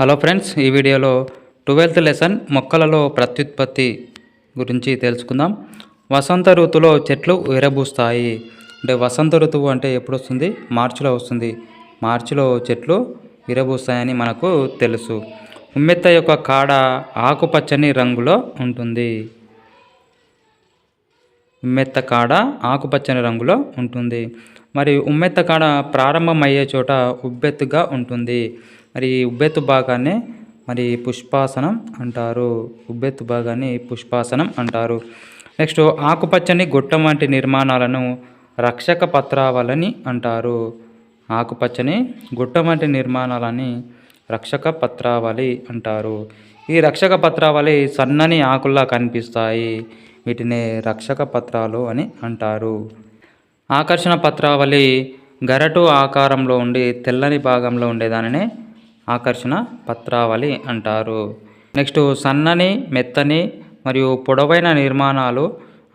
Hello friends ఈ వీడియోలో twelfth lesson మొక్కలలో ప్రత్యుత్పత్తి గురించి తెలుసుకుందాం. వసంత ఋతువులో చెట్లు విరబూస్తాయి అంటే వసంత ఋతువు అంటే ఎప్పుడు వస్తుంది మార్చిలో వస్తుంది. మార్చిలో చెట్లు విరబూస్తాయని మనకు తెలుసు. ఉమ్మెత్త యొక్క కాడ ఆకుపచ్చని రంగులో ఉంటుంది. ఉమ్మెత్త కాడ ఆకుపచ్చని రంగులో ఉంటుంది. మరి ఉమ్మెత్త కాడ ప్రారంభమయ్యే చోట ఉబ్బెత్తుగా ఉంటుంది. మరి ఉబ్బెత్తు భాగాన్ని మరి పుష్పాసనం అంటారు. ఉబ్బెత్తు భాగాన్ని పుష్పాసనం అంటారు. నెక్స్ట్ ఆకుపచ్చని గుట్టం వంటి నిర్మాణాలను రక్షక పత్రావలని అంటారు. ఆకుపచ్చని గుట్టం వంటి నిర్మాణాలని రక్షక పత్రావళి అంటారు. ఈ రక్షక పత్రావళి సన్నని ఆకుల్లా కనిపిస్తాయి. వీటిని రక్షక పత్రాలు అని అంటారు. ఆకర్షణ పత్రావళి గరటు ఆకారంలో ఉండి తెల్లని భాగంలో ఉండేదానిని ఆకర్షణ పత్రావళి అంటారు. నెక్స్ట్ సన్నని మెత్తని మరియు పొడవైన నిర్మాణాలు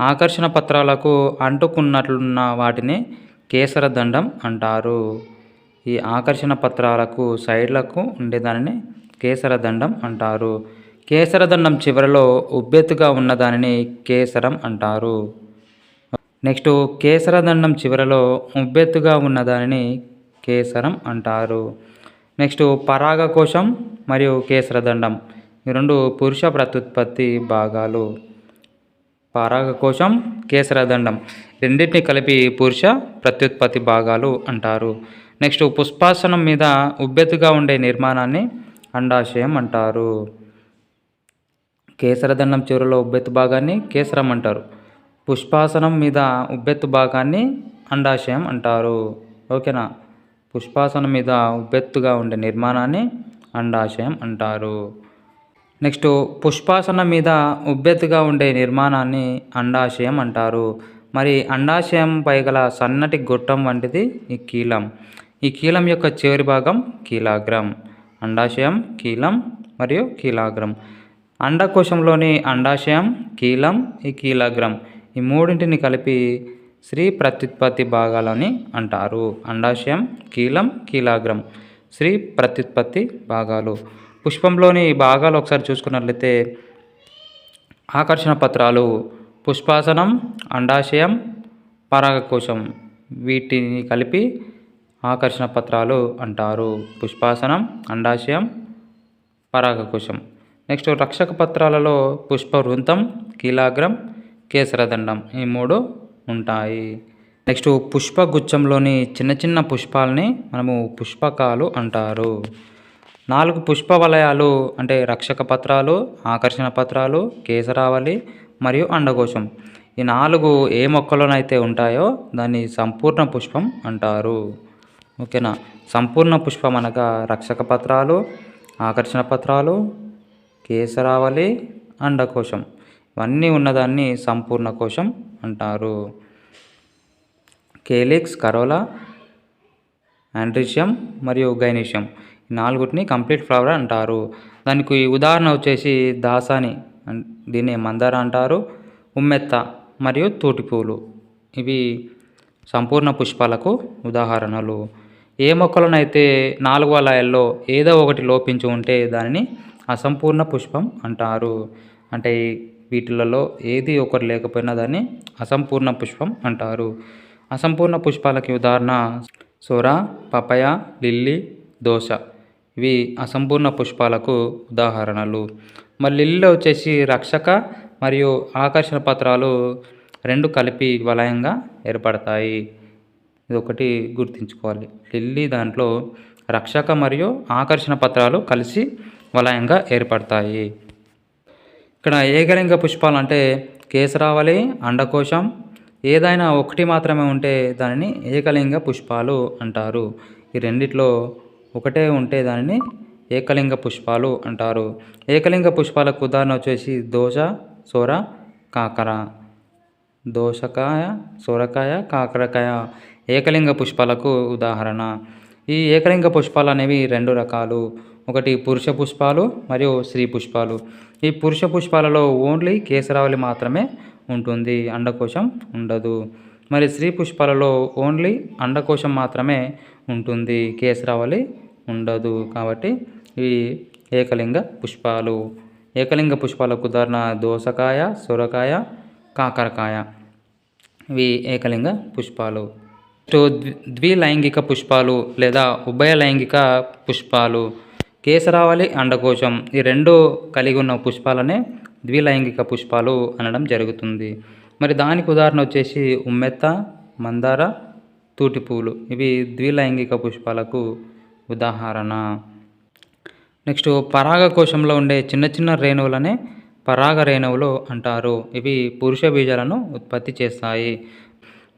ఆకర్షణ పత్రాలకు అంటుకున్నట్లున్న వాటిని కేసర దండం అంటారు. ఈ ఆకర్షణ పత్రాలకు సైడ్లకు ఉండేదానిని కేసర దండం అంటారు. కేసర దండం చివరలో ఉబ్బెత్తుగా ఉన్నదానిని కేసరం అంటారు. నెక్స్ట్ కేసరదండం చివరలో ఉబ్బెత్తుగా ఉన్నదానిని కేసరం అంటారు. నెక్స్ట్ పరాగకోశం మరియు కేసరదండం. ఈ రెండు పురుష ప్రత్యుత్పత్తి భాగాలు. పరాగకోశం కేసరదండం రెండింటిని కలిపి పురుష ప్రత్యుత్పత్తి భాగాలు అంటారు. నెక్స్ట్ పుష్పాసనం మీద ఉబ్బెత్తుగా ఉండే నిర్మాణాన్ని అండాశయం అంటారు. కేసరదండం చివరిలో ఉబ్బెత్తు భాగాన్ని కేసరం అంటారు. పుష్పాసనం మీద ఉబ్బెత్తు భాగాన్ని అండాశయం అంటారు. ఓకేనా? పుష్పాసనం మీద ఉబ్బెత్తుగా ఉండే నిర్మాణాన్ని అండాశయం అంటారు. నెక్స్ట్ పుష్పాసనం మీద ఉబ్బెత్తుగా ఉండే నిర్మాణాన్ని అండాశయం అంటారు. మరి అండాశయం పైగల సన్నటి గొట్టం వంటిది ఈ కీలం. ఈ కీలం యొక్క చివరి భాగం కీలాగ్రం. అండాశయం కీలం మరియు కీలాగ్రం. అండకోశంలోని అండాశయం కీలం ఈ కీలాగ్రం ఈ మూడింటిని కలిపి స్త్రీ ప్రత్యుత్పత్తి భాగాలని అంటారు. అండాశయం కీలం కీలాగ్రం. స్త్రీ ప్రత్యుత్పత్తి భాగాలు. పుష్పంలోని భాగాలు ఒకసారి చూసుకున్నట్లయితే ఆకర్షణ పత్రాలు పుష్పాసనం అండాశయం పరాగకోశం వీటిని కలిపి ఆకర్షణ పత్రాలు అంటారు. పుష్పాసనం అండాశయం పరాగకోశం. నెక్స్ట్ రక్షక పత్రాలలో పుష్ప వృంతం కీలాగ్రం కేసరదండం. ఈ మూడు ఉంటాయి. నెక్స్ట్ పుష్పగుచ్చంలోని చిన్న చిన్న పుష్పాలని మనము పుష్పకాలు అంటారు. నాలుగు పుష్ప వలయాలు అంటే రక్షక పత్రాలు ఆకర్షణ పత్రాలు కేసరావళి మరియు అండకోశం. ఈ నాలుగు ఏ మొక్కలోనైతే ఉంటాయో దాన్ని సంపూర్ణ పుష్పం అంటారు. ఓకేనా? సంపూర్ణ పుష్పం అనగా రక్షక పత్రాలు ఆకర్షణ పత్రాలు కేసరావళి అండకోశం. ఇవన్నీ ఉన్నదాన్ని సంపూర్ణ కోశం అంటారు. కేలిక్స్ కరోలా ఆండ్రిషియం మరియు గైనీషియం ఈ నాలుగుటిని కంప్లీట్ ఫ్లవర్ అంటారు. దానికి ఉదాహరణ వచ్చేసి దాసాని దీన్ని మందార అంటారు ఉమ్మెత్త మరియు తూటిపూలు. ఇవి సంపూర్ణ పుష్పాలకు ఉదాహరణలు. ఏ మొక్కలనైతే నాలుగు వలయల్లో ఏదో ఒకటి లోపించి ఉంటే దానిని అసంపూర్ణ పుష్పం అంటారు. అంటే వీటిలలో ఏది ఒకటి లేకపోయినా దాన్ని అసంపూర్ణ పుష్పం అంటారు. అసంపూర్ణ పుష్పాలకి ఉదాహరణ సొర పపయ లిల్లీ దోశ. ఇవి అసంపూర్ణ పుష్పాలకు ఉదాహరణలు. మరి లిల్లీలో వచ్చేసి రక్షక మరియు ఆకర్షణ పత్రాలు రెండు కలిపి వలయంగా ఏర్పడతాయి. ఇది ఒకటి గుర్తుంచుకోవాలి. లిల్లీ దాంట్లో రక్షక మరియు ఆకర్షణ పత్రాలు కలిసి వలయంగా ఏర్పడతాయి. ఇక్కడ ఏకలింగ పుష్పాలు అంటే కేసరావళి అండకోశం ఏదైనా ఒకటి మాత్రమే ఉంటే దానిని ఏకలింగ పుష్పాలు అంటారు. ఈ రెండిట్లో ఒకటే ఉంటే దానిని ఏకలింగ పుష్పాలు అంటారు. ఏకలింగ పుష్పాలకు ఉదాహరణ వచ్చేసి దోష సోర కాకర. దోసకాయ సొరకాయ కాకరకాయ ఏకలింగ పుష్పాలకు ఉదాహరణ. ఈ ఏకలింగ పుష్పాలు అనేవి రెండు రకాలు. ఒకటి పురుష పుష్పాలు మరియు స్త్రీ పుష్పాలు. ఈ పురుష పుష్పాలలో ఓన్లీ కేసరావళి మాత్రమే ఉంటుంది అండకోశం ఉండదు. మరి స్త్రీ పుష్పాలలో ఓన్లీ అండకోశం మాత్రమే ఉంటుంది కేసరావళి ఉండదు కాబట్టి ఇవి ఏకలింగ పుష్పాలు. ఏకలింగ పుష్పాలకు ఉదాహరణ దోసకాయ సొరకాయ కాకరకాయ. ఇవి ఏకలింగ పుష్పాలు. నెక్స్ట్ ద్వి ద్విలైంగిక పుష్పాలు లేదా ఉభయలైంగిక పుష్పాలు. కేసరావళి అండకోశం ఈ రెండు కలిగి ఉన్న పుష్పాలనే ద్విలైంగిక పుష్పాలు అనడం జరుగుతుంది. మరి దానికి ఉదాహరణ వచ్చేసి ఉమ్మెత్త మందార తూటిపూలు. ఇవి ద్విలైంగిక పుష్పాలకు ఉదాహరణ. నెక్స్ట్ పరాగకోశంలో ఉండే చిన్న చిన్న రేణువులనే పరాగ రేణువులు అంటారు. ఇవి పురుష బీజాలను ఉత్పత్తి చేస్తాయి.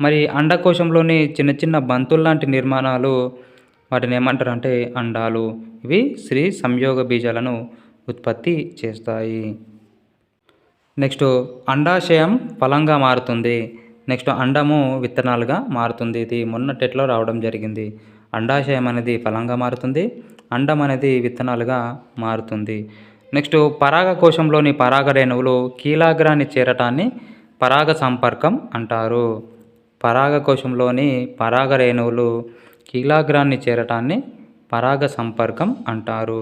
మరి అండకోశంలోని చిన్న చిన్న బంతులు లాంటి నిర్మాణాలు వాటిని ఏమంటారు అంటే అండాలు. ఇవి స్త్రీ సంయోగ బీజాలను ఉత్పత్తి చేస్తాయి. నెక్స్ట్ అండాశయం ఫలంగా మారుతుంది. నెక్స్ట్ అండము విత్తనాలుగా మారుతుంది. ఇది మొన్నటిలో రావడం జరిగింది. అండాశయం అనేది ఫలంగా మారుతుంది. అండం అనేది విత్తనాలుగా మారుతుంది. నెక్స్ట్ పరాగ కోశంలోని పరాగ రేణువులు కీలాగ్రాన్ని చేరటాన్ని పరాగ సంపర్కం అంటారు. పరాగ కోశంలోని పరాగ రేణువులు కీలాగ్రాన్ని చేరటాన్ని పరాగ సంపర్కం అంటారు.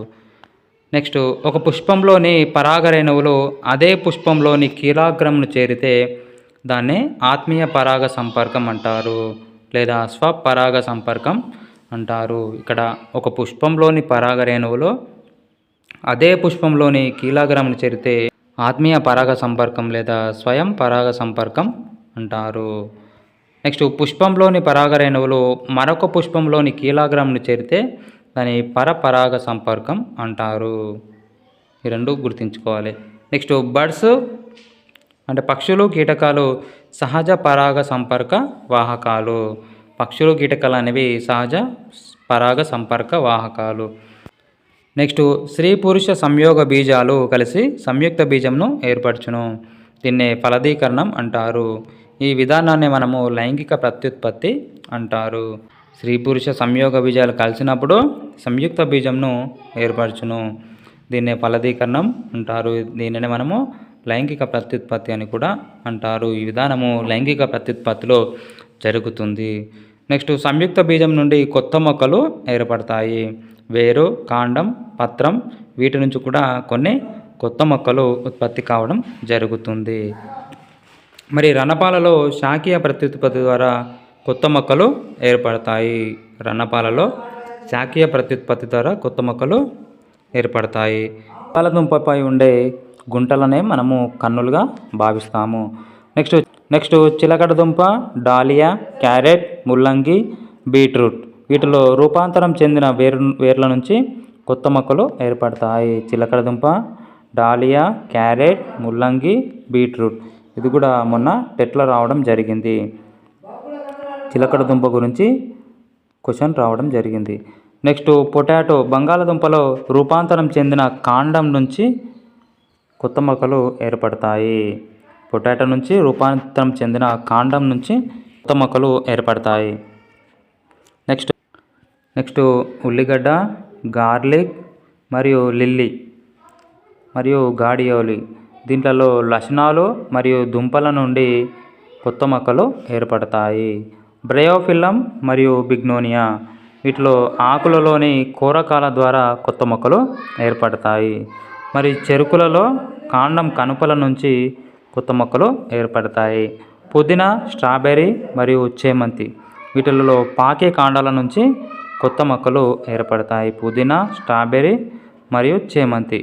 నెక్స్ట్ ఒక పుష్పంలోని పరాగ రేణువులు అదే పుష్పంలోని కీలాగ్రంను చేరితే దాన్ని ఆత్మీయ పరాగ సంపర్కం అంటారు లేదా స్వపరాగ సంపర్కం అంటారు. ఇక్కడ ఒక పుష్పంలోని పరాగ రేణువులు అదే పుష్పంలోని కీలాగ్రంను చేరితే ఆత్మీయ పరాగ సంపర్కం లేదా స్వయం పరాగ సంపర్కం అంటారు. నెక్స్ట్ పుష్పంలోని పరాగ రేణువులు మరొక పుష్పంలోని కీలాగ్రంను చేరితే దాని పరపరాగ సంపర్కం అంటారు. ఈ రెండు గుర్తుంచుకోవాలి. నెక్స్ట్ బర్డ్స్ అంటే పక్షులు కీటకాలు సహజ పరాగ సంపర్క వాహకాలు. పక్షులు కీటకాలు అనేవి సహజ పరాగ సంపర్క వాహకాలు. నెక్స్ట్ స్త్రీ పురుష సంయోగ బీజాలు కలిసి సంయుక్త బీజంను ఏర్పరచును. దీన్నే ఫలదీకరణం అంటారు. ఈ విధానాన్ని మనము లైంగిక ప్రత్యుత్పత్తి అంటారు. స్త్రీ పురుష సంయోగ బీజాలు కలిసినప్పుడు సంయుక్త బీజంను ఏర్పరచును. దీన్నే ఫలదీకరణం అంటారు. దీనిని మనము లైంగిక ప్రత్యుత్పత్తి అని కూడా అంటారు. ఈ విధానము లైంగిక ప్రత్యుత్పత్తిలో జరుగుతుంది. నెక్స్ట్ సంయుక్త బీజం నుండి కొత్త మొక్కలు ఏర్పడతాయి. వేరు కాండం పత్రం వీటి నుంచి కూడా కొన్ని కొత్త మొక్కలు ఉత్పత్తి కావడం జరుగుతుంది. మరి రణపాలలో శాఖీయ ప్రత్యుత్పత్తి ద్వారా కొత్త మొక్కలు ఏర్పడతాయి. రణపాలలో శాఖీయ ప్రత్యుత్పత్తి ద్వారా కొత్త మొక్కలు ఏర్పడతాయి. పాలదుంపపై ఉండే గుంటలనే మనము కన్నులుగా భావిస్తాము. నెక్స్ట్ నెక్స్ట్ చిలకడ దుంప డాలియా క్యారెట్ ముల్లంగి బీట్రూట్ వీటిలో రూపాంతరం చెందిన వేరు వేర్ల నుంచి కొత్త మొక్కలు ఏర్పడతాయి. చిలకడ దుంప డాలియా క్యారెట్ ముల్లంగి బీట్రూట్ ఇది కూడా మొన్న టెట్లో రావడం జరిగింది. చిలకడ దుంప గురించి క్వశ్చన్ రావడం జరిగింది. నెక్స్ట్ పొటాటో బంగాళదుంపలో రూపాంతరం చెందిన కాండం నుంచి కొత్త మొక్కలు ఏర్పడతాయి. పొటాటో నుంచి రూపాంతరం చెందిన కాండం నుంచి కొత్త మొక్కలు ఏర్పడతాయి. నెక్స్ట్ నెక్స్ట్ ఉల్లిగడ్డ గార్లిక్ మరియు లిల్లీ మరియు గాడియోలి. దీంట్లలో లక్షణాలు మరియు దుంపల నుండి కొత్త మొక్కలు ఏర్పడతాయి. బ్రయోఫిల్లం మరియు బిగ్నోనియా వీటిలో ఆకులలోని కూరకాల ద్వారా కొత్త మొక్కలు ఏర్పడతాయి. మరి చెరుకులలో కాండం కనుపల నుంచి కొత్త మొక్కలు ఏర్పడతాయి. పుదీనా స్ట్రాబెర్రీ మరియు చేమంతి వీటిలలో పాకే కాండాల నుంచి కొత్త మొక్కలు ఏర్పడతాయి. పుదీనా స్ట్రాబెర్రీ మరియు చేమంతి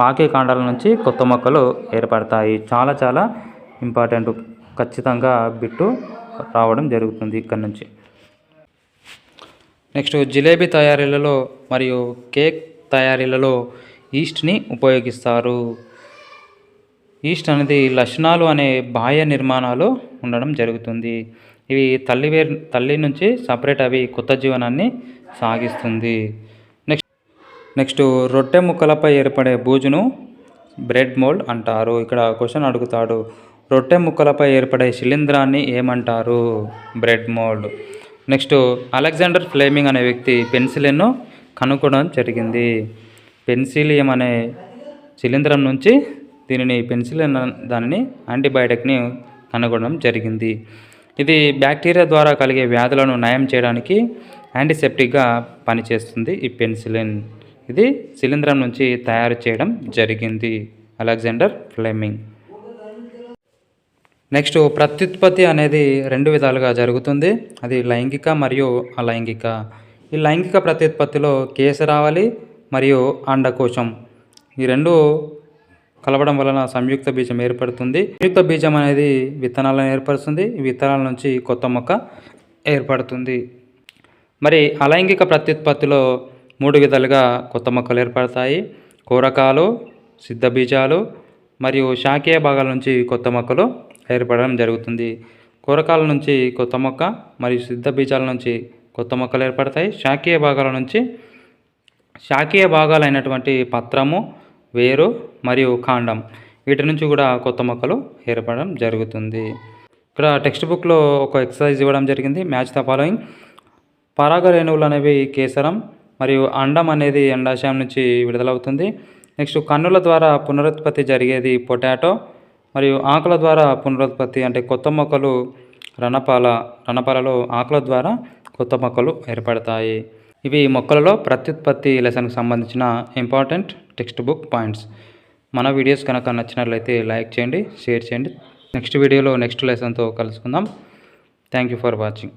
పాకే కాండాల నుంచి కొత్త మొక్కలు ఏర్పడతాయి. చాలా చాలా ఇంపార్టెంట్ ఖచ్చితంగా బిట్టు రావడం జరుగుతుంది ఇక్కడ నుంచి. నెక్స్ట్ జిలేబీ తయారీలలో మరియు కేక్ తయారీలలో ఈస్ట్ని ఉపయోగిస్తారు. ఈస్ట్ అనేది లక్షణాలు అనే బాహ్య నిర్మాణాలు ఉండడం జరుగుతుంది. ఇవి తల్లివేర్ తల్లి నుంచి సపరేట్ అవి కొత్త జీవనాన్ని సాగిస్తుంది. నెక్స్ట్ రొట్టె ముక్కలపై ఏర్పడే బూజును బ్రెడ్ మోల్డ్ అంటారు. ఇక్కడ క్వశ్చన్ అడుగుతాడు. రొట్టె ముక్కలపై ఏర్పడే శిలీంధ్రాన్ని ఏమంటారు? Bread mould. Next Alexander Fleming అనే వ్యక్తి పెన్సిలిన్ను కనుక్కోవడం జరిగింది. పెన్సిలియం అనే శిలీంధ్రం నుంచి దీనిని పెన్సిలిన్ దానిని యాంటీబయాటిక్ని కనుగొనడం జరిగింది. ఇది బ్యాక్టీరియా ద్వారా కలిగే వ్యాధులను నయం చేయడానికి యాంటీసెప్టిక్గా పనిచేస్తుంది ఈ పెన్సిలిన్. ఇది శిలీంధ్రం నుంచి తయారు చేయడం జరిగింది. Alexander Fleming. నెక్స్ట్ ప్రత్యుత్పత్తి అనేది రెండు విధాలుగా జరుగుతుంది. అది లైంగిక మరియు అలైంగిక. ఈ లైంగిక ప్రత్యుత్పత్తిలో కేసరావళి మరియు అండకోశం. ఈ రెండు కలవడం వలన సంయుక్త బీజం ఏర్పడుతుంది. సంయుక్త బీజం అనేది విత్తనాలను ఏర్పరుస్తుంది. ఈ విత్తనాల నుంచి కొత్త మొక్క ఏర్పడుతుంది. మరి అలైంగిక ప్రత్యుత్పత్తిలో మూడు విధాలుగా కొత్త మొక్కలు ఏర్పడతాయి. కూరకాలు సిద్ధ బీజాలు మరియు శాఖీయ భాగాల నుంచి కొత్త మొక్కలు ఏర్పడడం జరుగుతుంది. కూరకాల నుంచి కొత్త మొక్క మరియు సిద్ధ బీజాల నుంచి కొత్త మొక్కలు ఏర్పడతాయి. శాఖీయ భాగాల నుంచి శాఖీయ భాగాలైనటువంటి పత్రము వేరు మరియు కాండం వీటి నుంచి కూడా కొత్త మొక్కలు ఏర్పడడం జరుగుతుంది. ఇక్కడ టెక్స్ట్ బుక్లో ఒక ఎక్సర్సైజ్ ఇవ్వడం జరిగింది. Match the following. పరాగ రేణువులు అనేవి కేసరం మరియు అండం అనేది అండాశయం నుంచి విడుదలవుతుంది. నెక్స్ట్ కన్నుల ద్వారా పునరుత్పత్తి జరిగేది పొటాటో మరియు ఆకుల ద్వారా పునరుత్పత్తి అంటే కొత్త మొక్కలు రణపాల రణపాలలో ఆకుల ద్వారా కొత్త మొక్కలు ఏర్పడతాయి. ఇవి మొక్కలలో ప్రత్యుత్పత్తి లెసన్కి సంబంధించిన ఇంపార్టెంట్ టెక్స్ట్ బుక్ పాయింట్స్. మన వీడియోస్ కనుక నచ్చినట్లయితే లైక్ చేయండి షేర్ చేయండి. నెక్స్ట్ వీడియోలో నెక్స్ట్ లెసన్తో కలుసుకుందాం. Thank you for watching.